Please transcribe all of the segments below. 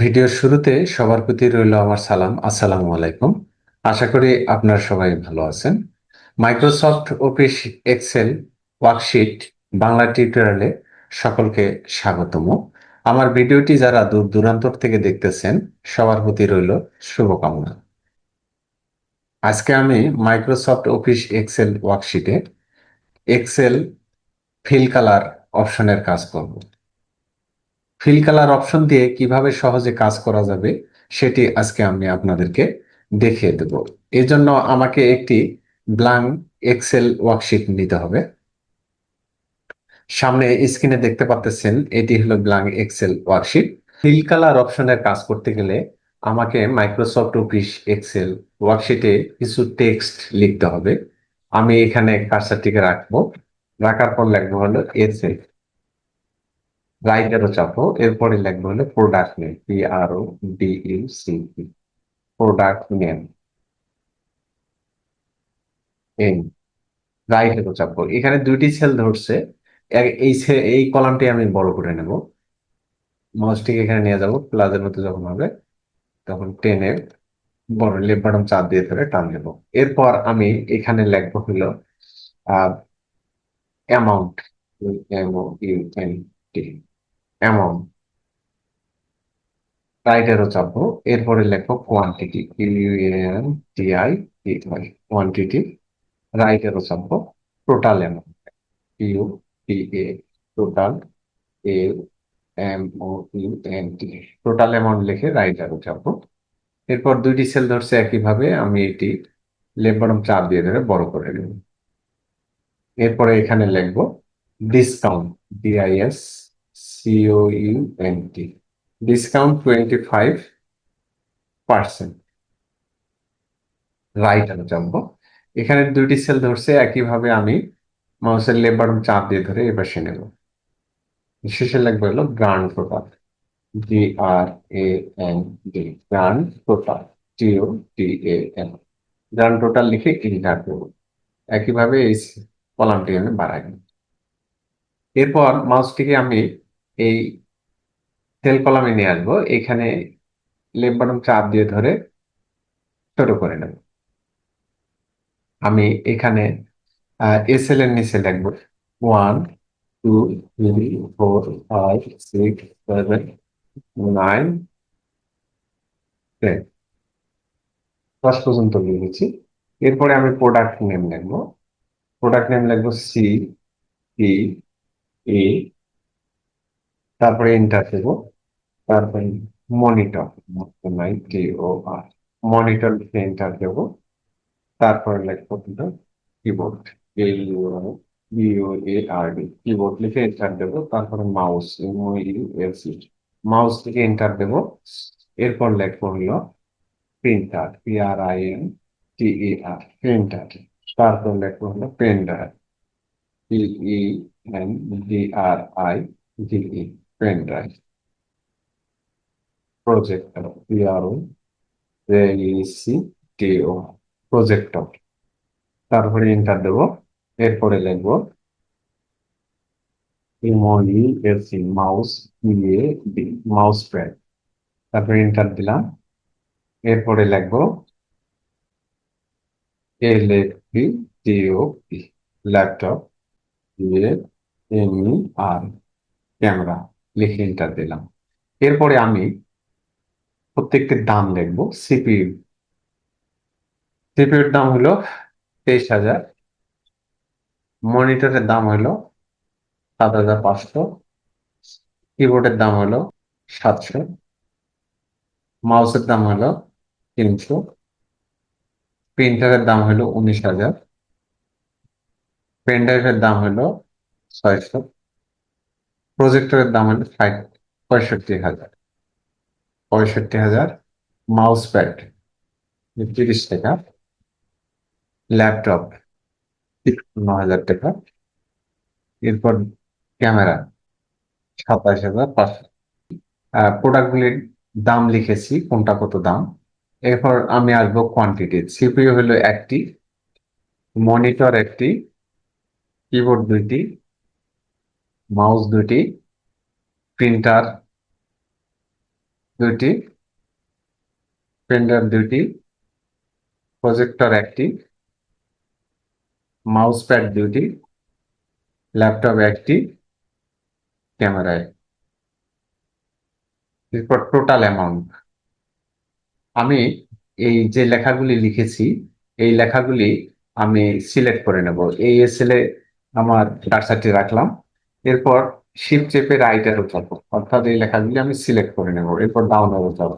ভিডিওর শুরুতে সবার প্রতি রইল আমার সালাম। আসসালামু আলাইকুম। আশা করি আপনারা সবাই ভালো আছেন। Microsoft Office Excel worksheet Bangla টিউটোরিয়ালে সকলকে স্বাগতম। আমার ভিডিওটি যারা দূর দূরান্তর থেকে দেখতেছেন, সবার প্রতি রইল শুভকামনা। আজকে আমি মাইক্রোসফট অফিস এক্সেল ওয়ার্কশিটে এক্সেল ফিল কালার অপশনের কাজ করব। ফিল কালার অপশন দিয়ে কীভাবে সহজে কাজ করা যাবে, সেটি আজকে আমি আপনাদেরকে দেখিয়ে দেব। এর জন্য আমাকে একটি ব্ল্যাঙ্ক এক্সেল ওয়ার্কশিট নিতে হবে। সামনে স্ক্রিনে দেখতে পাচ্ছেন, এটি হলো blank Excel worksheet fill colour অপশনের কাজ করতে গেলে আমাকে মাইক্রোসফট অফিস এক্সেল ওয়ার্কশিটে কিছু টেক্সট লিখতে হবে। আমি এখানে কার্সারটিকে রাখব। রাখার পর লিখব হলো এসএ রাইটারও চাপো, এরপরে লিখব হলো product name P R O D U C P product name N রাইটারও চাপো। এখানে দুইটি সেল ধরছে এই এই কলামটি আমি বড় করে নেব। মাউসটিকে এখানে নিয়ে যাব প্লাজের মতো যখন হবে, তখন টেনে বড় লেফট বাটন চাপ দিয়ে ধরে টান দেব। এরপর আমি এখানে লিখব হলো amount M O U N T amount রাইটারও চাপবো। এরপরে লেখো quantity UN T I T I quantity রাইটারও চাপবো। Total amount U T A total A M O U N T total amount লিখে রাইটারও চাপবো। এরপর দুইটি সেল ধরছে একইভাবে, আমি এটি বাটন চাপ দিয়ে ধরে বড় করে নেব। এরপরে এখানে লিখব discount DIS CO U N T discount twenty five percent right আমি জানব। এখানে দুইটি সেল ধরছে, একইভাবে আমি মাউসের বাটন চাপ দিয়ে ধরে এবার সে নেব। শেষে লাগবে হলো grand total G R A N D grand total TO T A N grand total লিখে এন্টার দেবো একইভাবে এই কলামটি আমি বাড়াই এরপর মাউসটিকে আমি এই সেল কলামে নিয়ে আসব। এখানে লেফট বাটন চাপ দিয়ে ধরে ছোট করে নেব। আমি এখানে এসএল এর নিচে লিখব। One two three four five six seven nine ten দশ পর্যন্ত লিখেছি এরপরে আমি প্রোডাক্ট নেম লিখব। প্রোডাক্ট নেম লিখব সি পি এ তারপরে এন্টার দেবো। তারপরে মনিটর নাই টি ও আর মনিটর এন্টার দেবো। তারপরে লিখব কিন্তু keyboard A R D keyboard enter তারপরে মাউস এম মাউস এন্টার দেবো। এরপর হলো printer R I N printer তারপর হলো D E pen drive projector P R O C T O projector তারপরে এন্টার দেবো, এরপরে লিখব ইমোজি এসি মাউস দিয়ে মাউস প্যাড তারপরে এন্টার দিলাম, এরপরে লিখব L F P T O P laptop দিয়ে এমই আর ক্যামেরা লিখে এন্টার দিলাম। এরপরে আমি প্রত্যেকটির দাম লিখব সিপিইউ সিপিইউর দাম হলো তেইশ হাজার, মনিটরের দাম হলো সাত হাজার পাঁচশো, কিবোর্ডের দাম হলো সাতশো, মাউসের দাম হলো তিনশো, প্রিন্টারের দাম হলো উনিশ হাজার, পেন ড্রাইভের দাম হলো ছয়শো। প্রজেক্টরের দাম হলো ষাট, পঁয়ষট্টি হাজার। পঁয়ষট্টি হাজার মাউস প্যাড তিরিশ টাকা। ল্যাপটপ ন হাজার টাকা। এরপর ক্যামেরা সাতাশ হাজার পাঁচশো। প্রোডাক্টগুলির দাম লিখেছি, কোনটা কত দাম। এরপর আমি আসব কোয়ান্টিটি সিপিইউ হলো একটি মনিটর একটি কিবোর্ড দুইটি মাউস দুইটি, প্রিন্টার দুইটি পেনড্রাইভ দুইটি, প্রজেক্টর একটি, মাউস প্যাড দুইটি, ল্যাপটপ একটি, ক্যামেরায়। Total amount. আমি এই যে লেখাগুলি লিখেছি, এই লেখাগুলি আমি সিলেক্ট করে নেব। এই এসএলে আমার কারসারটি রাখলাম। এরপর শিপ চেপে রাইটার যাব অর্থাৎ এই লেখাগুলি আমি সিলেক্ট করে নেব। এরপর ডাউনলোড যাব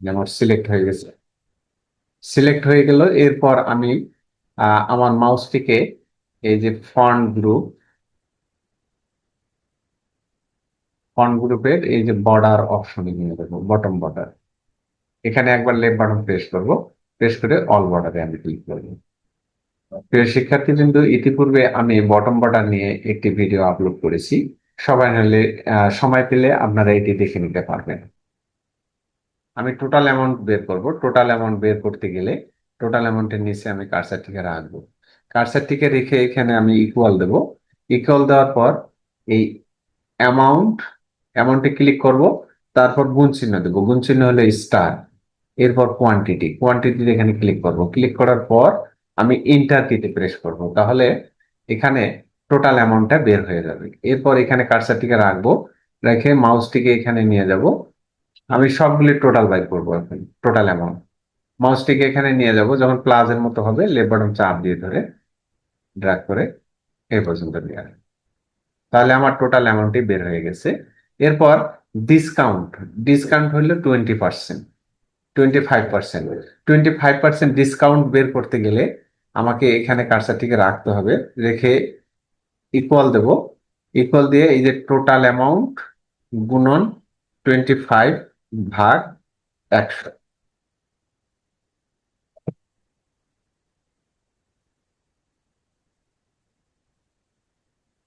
যেমন সিলেক্ট হয়ে গেছে। সিলেক্ট হয়ে গেল। এরপর আমি আমার মাউসটিকে এই যে ফন্ট গ্রুপ ফন্ট গ্রুপের এই যে বর্ডার অপশনে নিয়ে দেবো বটম বর্ডার এখানে একবার লেফট বাটন প্রেস করব। প্রেস করে অল বর্ডারে আমি ক্লিক করব। প্রিয় শিক্ষার্থী কিন্তু ইতিপূর্বে আমি বটম বর্ডার নিয়ে একটি ভিডিও আপলোড করেছি। সবাই হলে সময় পেলে আপনারা এটি দেখে নিতে পারবেন। আমি টোটাল অ্যামাউন্ট বের করব। টোটাল অ্যামাউন্ট বের করতে গেলে টোটাল অ্যামাউন্টের নিচে আমি কারসারটিকে রাখব। কারসারটিকে রেখে এখানে আমি ইকুয়াল দেব। ইকুয়াল দেওয়ার পর এই অ্যামাউন্ট অ্যামাউন্টে ক্লিক করব। তারপর গুণ চিহ্ন দেবো। গুণ চিহ্ন হলো স্টার এরপর কোয়ান্টিটি কোয়ান্টিটি এখানে ক্লিক করব। ক্লিক করার পর আমি ইন্টার কিতে প্রেস করব। তাহলে এখানে টোটাল অ্যামাউন্টটা বের হয়ে যাবে। এরপর এখানে কারসারটিকে রাখব, রেখে মাউসটিকে এখানে নিয়ে যাব। আমি সবগুলি টোটাল বাই করব এখন টোটাল অ্যামাউন্ট মাউসটিকে এখানে নিয়ে যাব, যখন প্লাজের মতো হবে লেফট বাটন চাপ দিয়ে ধরে ড্র্যাগ করে এই পর্যন্ত নিয়ে আসবে। তাহলে আমার টোটাল অ্যামাউন্টই বের হয়ে গেছে। এরপর ডিসকাউন্ট ডিসকাউন্ট হলো twenty percent twenty five percent twenty five percent discount বের করতে গেলে আমাকে এখানে কারসারটিকে রাখতে হবে। রেখে ইকুয়াল দেব। ইকুয়াল দিয়ে এই যে টোটাল অ্যামাউন্ট গুণন টোয়েন্টি ফাইভ ভাগ একশো।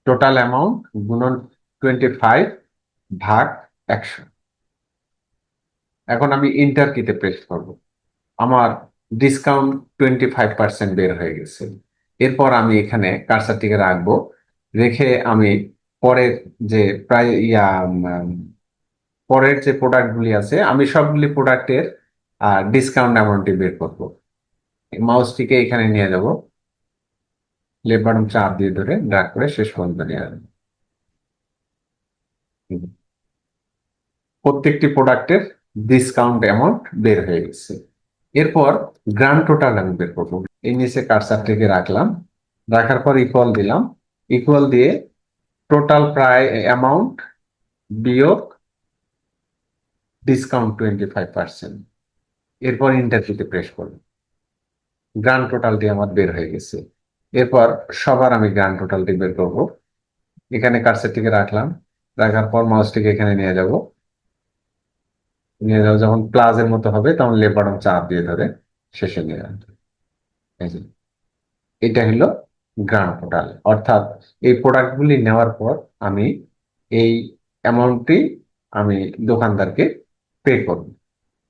টোটাল অ্যামাউন্ট গুণন টোয়েন্টি ফাইভ ভাগ একশো। এখন আমি ইন্টার কিতে প্রেস করব। আমার ডিসকাউন্ট টোয়েন্টি ফাইভ পার্সেন্ট বের হয়ে গেছে। এরপর আমি এখানে কারসারটিকে রাখব। রেখে আমি পরের যে প্রায় ইয়া পরের যে প্রোডাক্টগুলি আছে, আমি সবগুলি প্রোডাক্টের ডিসকাউন্ট অ্যামাউন্টটি বের করব। মাউসটিকে এখানে নিয়ে যাব। লেফট বাটন চাপ দিয়ে ধরে ড্রাগ করে শেষ পর্যন্ত নিয়ে আসব। প্রত্যেকটি প্রোডাক্টের ডিসকাউন্ট অ্যামাউন্ট বের হয়ে গেছে। এরপর গ্রান্ড টোটাল আমি বের করব। এই নিচে কারসারটিকে রাখলাম। রাখার পর ইকুয়াল দিলাম। ইকুয়াল দিয়ে টোটাল প্রায় অ্যামাউন্ট বিয়োগ ডিসকাউন্ট টোয়েন্টি ফাইভ পার্সেন্ট এরপর ইন্টারভিউতে প্রেস করব। গ্রান্ড টোটালটি আমার বের হয়ে গেছে। এরপর সবার আমি গ্রান্ড টোটালটি বের করব। এখানে কারসারটিকে রাখলাম। রাখার পর মাউসটিকে এখানে নিয়ে যাব। নিয়ে যাও যখন প্লাজের মতো হবে, তখন লেফট বাটন চাপ দিয়ে ধরে শেষে নিয়ে আসবে এটা হলো গ্রান্ড টোটাল অর্থাৎ এই প্রোডাক্টগুলি নেওয়ার পর আমি এই অ্যামাউন্টটি আমি দোকানদারকে পে করব।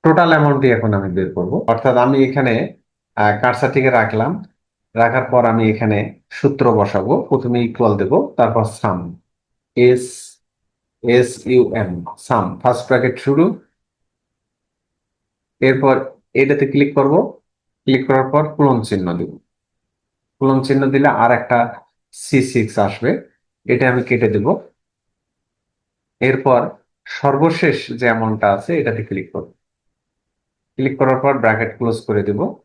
টোটাল অ্যামাউন্টটি এখন আমি বের করব। অর্থাৎ আমি এখানে কারসারটিকে রাখলাম। রাখার পর আমি এখানে সূত্র বসাবো। প্রথমে ইকুয়াল দেব, তারপর sum S S U M sum first bracket শুরু এরপর এটাতে ক্লিক করব। ক্লিক করার পর পুলন চিহ্ন দিব। পুলন চিহ্ন দিলে আর একটা সি সিক্স আসবে। এটা আমি কেটে দেব। এরপর সর্বশেষ যে অ্যামাউন্টটা আছে, এটাতে ক্লিক করব। ক্লিক করার পর ব্র্যাকেট ক্লোজ করে দেব।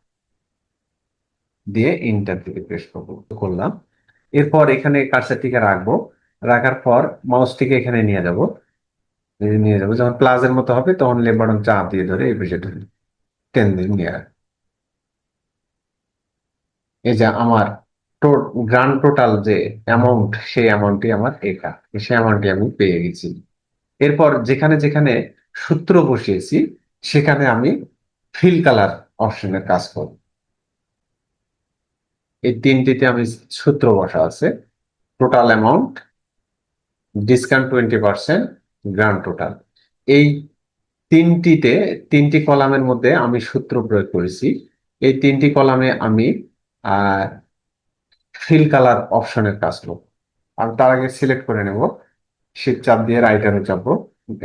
দিয়ে ইন্টার থেকে প্রেস করব। করলাম। এরপর এখানে কার্সারটিকে রাখব। রাখার পর মাউসটিকে এখানে নিয়ে যাব। নিয়ে যাব, যখন প্লাজের মতো হবে, তখন লেফট বাটন চাপ দিয়ে ধরে এই বিষয়টা টেন দিন নিয়ে। এই যে আমার গ্রান্ড টোটাল যে অ্যামাউন্ট সেই অ্যামাউন্টটি আমার একা। সেই অ্যামাউন্টটি আমি পেয়ে গেছি। এরপর যেখানে যেখানে সূত্র বসিয়েছি, সেখানে আমি ফিল কালার অপশনের কাজ করব। এই তিনটিতে আমি সূত্র বসা আছে। Total amount discount twenty percent grand total এই তিনটিতে, তিনটি কলামের মধ্যে আমি সূত্র প্রয়োগ করেছি। এই তিনটি কলামে আমি ফিল কালার অপশনের কাজ করব। আমি তার আগে সিলেক্ট করে নেব। শিপ চাপ দিয়ে রাইটারে চাপবো।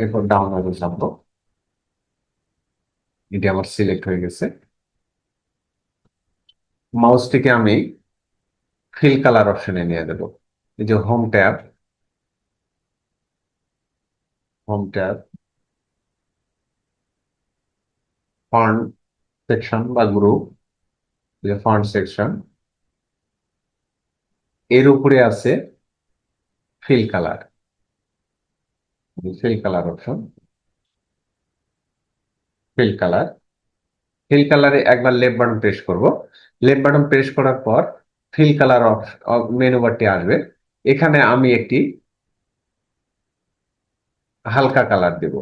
এরপর ডাউন আরও চাপবো। এটি আমার সিলেক্ট হয়ে গেছে। মাউসটিকে আমি ফিল কালার অপশনে নিয়ে দেব এই যে home tab home tab font section বা গ্রুপ যে ফন্ট সেকশন এর উপরে আছে fill colour fill colour option fill colour fill কালারে একবার লেফট বাটন প্রেস করব লেফট বাটন প্রেস করার পর ফিল কালার মেনু বারটি আসবে, এখানে আমি একটি হালকা কালার দেব।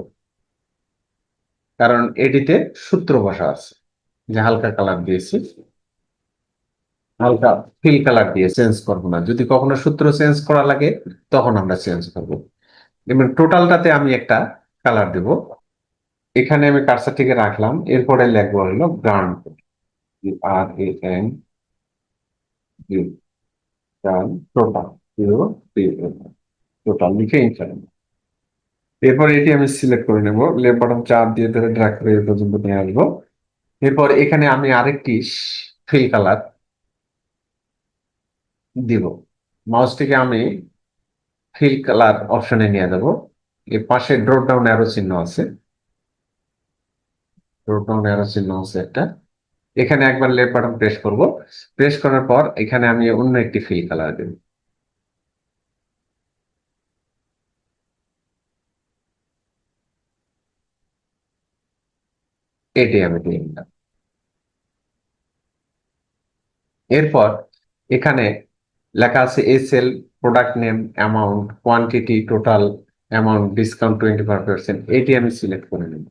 কারণ এটিতে সূত্র বসা আছে, যে হালকা কালার দিয়েছি। হালকা ফিল কালার দিয়ে চেঞ্জ করব না। যদি কখনো সূত্র চেঞ্জ করা লাগে, তখন আমরা চেঞ্জ করব। এবার টোটালটাতে আমি একটা কালার দেব। এখানে আমি কার্সারটিকে রাখলাম, এরপরে লিখব হলো grand R N total total লিখে ইন্টার এরপর এটি আমি সিলেক্ট করে নেব। লেফট বাটন চাপ দিয়ে ধরে ড্র্যাগ করে এই পর্যন্ত নিয়ে আসব। এরপর এখানে আমি আরেকটি ফিল কালার দিব। মাউসটিকে আমি ফিল কালার অপশনে নিয়ে যাব। এর পাশে ড্রপ ডাউন অ্যারো চিহ্ন আছে। ড্রপ ডাউন অ্যারো চিহ্ন আছে একটা। এখানে একবার লেফট বাটন প্রেস করব। প্রেস করার পর এখানে আমি অন্য একটি ফিল কালার দেব। এটি আমি দিয়ে নিলাম। এরপর এখানে লেখা আছে SL product name amount quantity total amount discount twenty five percent এটি আমি সিলেক্ট করে নেব।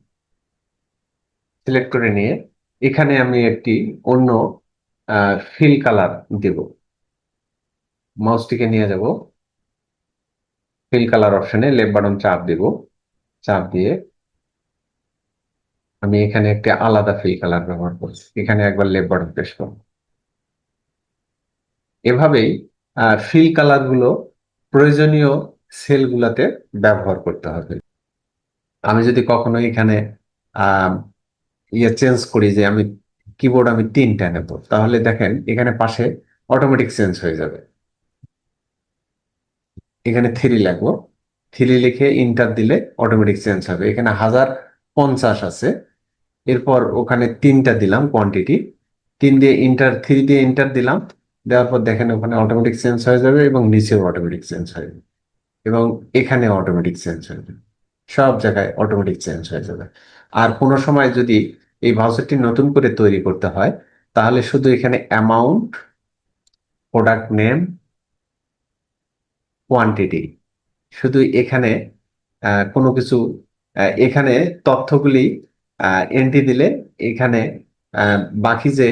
সিলেক্ট করে নিয়ে এখানে আমি একটি অন্য ফিল কালার দেব। মাউসটিকে নিয়ে যাব। ফিল কালার অপশনে লেফট বাটন চাপ দেব। চাপ দিয়ে আমি এখানে একটি আলাদা ফিল কালার ব্যবহার করছি। এখানে একবার লেফট বাটন প্রেস করব এভাবেই ফিল কালারগুলো প্রয়োজনীয় সেলগুলোতে ব্যবহার করতে হবে। আমি যদি কখনো এখানে ইয়ে চেঞ্জ করি যে আমি কিবোর্ড আমি তিনটা নেব, তাহলে দেখেন এখানে পাশে অটোমেটিক চেঞ্জ হয়ে যাবে। এখানে থ্রি লাগবো। থ্রি লিখে ইন্টার দিলে অটোমেটিক চেঞ্জ হবে। এখানে হাজার পঞ্চাশ আছে। এরপর ওখানে তিনটা দিলাম কোয়ান্টিটি তিন দিয়ে ইন্টার থ্রি দিয়ে ইন্টার দিলাম। দেওয়ার পর দেখেন ওখানে অটোমেটিক চেঞ্জ হয়ে যাবে এবং নিচেও অটোমেটিক চেঞ্জ হয়ে যাবে। এবং এখানে অটোমেটিক চেঞ্জ হয়ে যাবে। সব জায়গায় অটোমেটিক চেঞ্জ হয়ে যাবে। আর কোনো সময় যদি এই ভাউচারটি নতুন করে তৈরি করতে হয়, তাহলে শুধু এখানে অ্যামাউন্ট প্রোডাক্ট নেম কোয়ান্টিটি শুধু এখানে কোনো কিছু এখানে তথ্যগুলি এন্ট্রি দিলে এখানে বাকি যে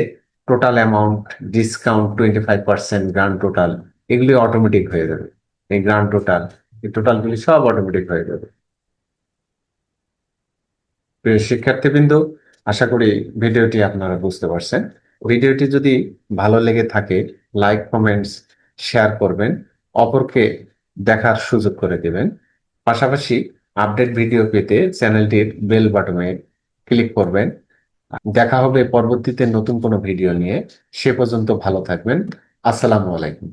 total amount discount twenty five percent grand total এগুলি অটোমেটিক হয়ে যাবে। এই গ্রান্ড টোটাল এই টোটালগুলি সব অটোমেটিক হয়ে যাবে। প্রিয় শিক্ষার্থীবৃন্দ, আশা করি ভিডিওটি আপনারা বুঝতে পারছেন। ভিডিওটি যদি ভালো লেগে থাকে লাইক কমেন্টস শেয়ার করবেন, অপরকে দেখার সুযোগ করে দেবেন। পাশাপাশি আপডেট ভিডিও পেতে চ্যানেলটির বেল বাটনে ক্লিক করবেন। দেখা হবে পরবর্তীতে নতুন কোনো ভিডিও নিয়ে। সে পর্যন্ত ভালো থাকবেন। আসসালামু আলাইকুম।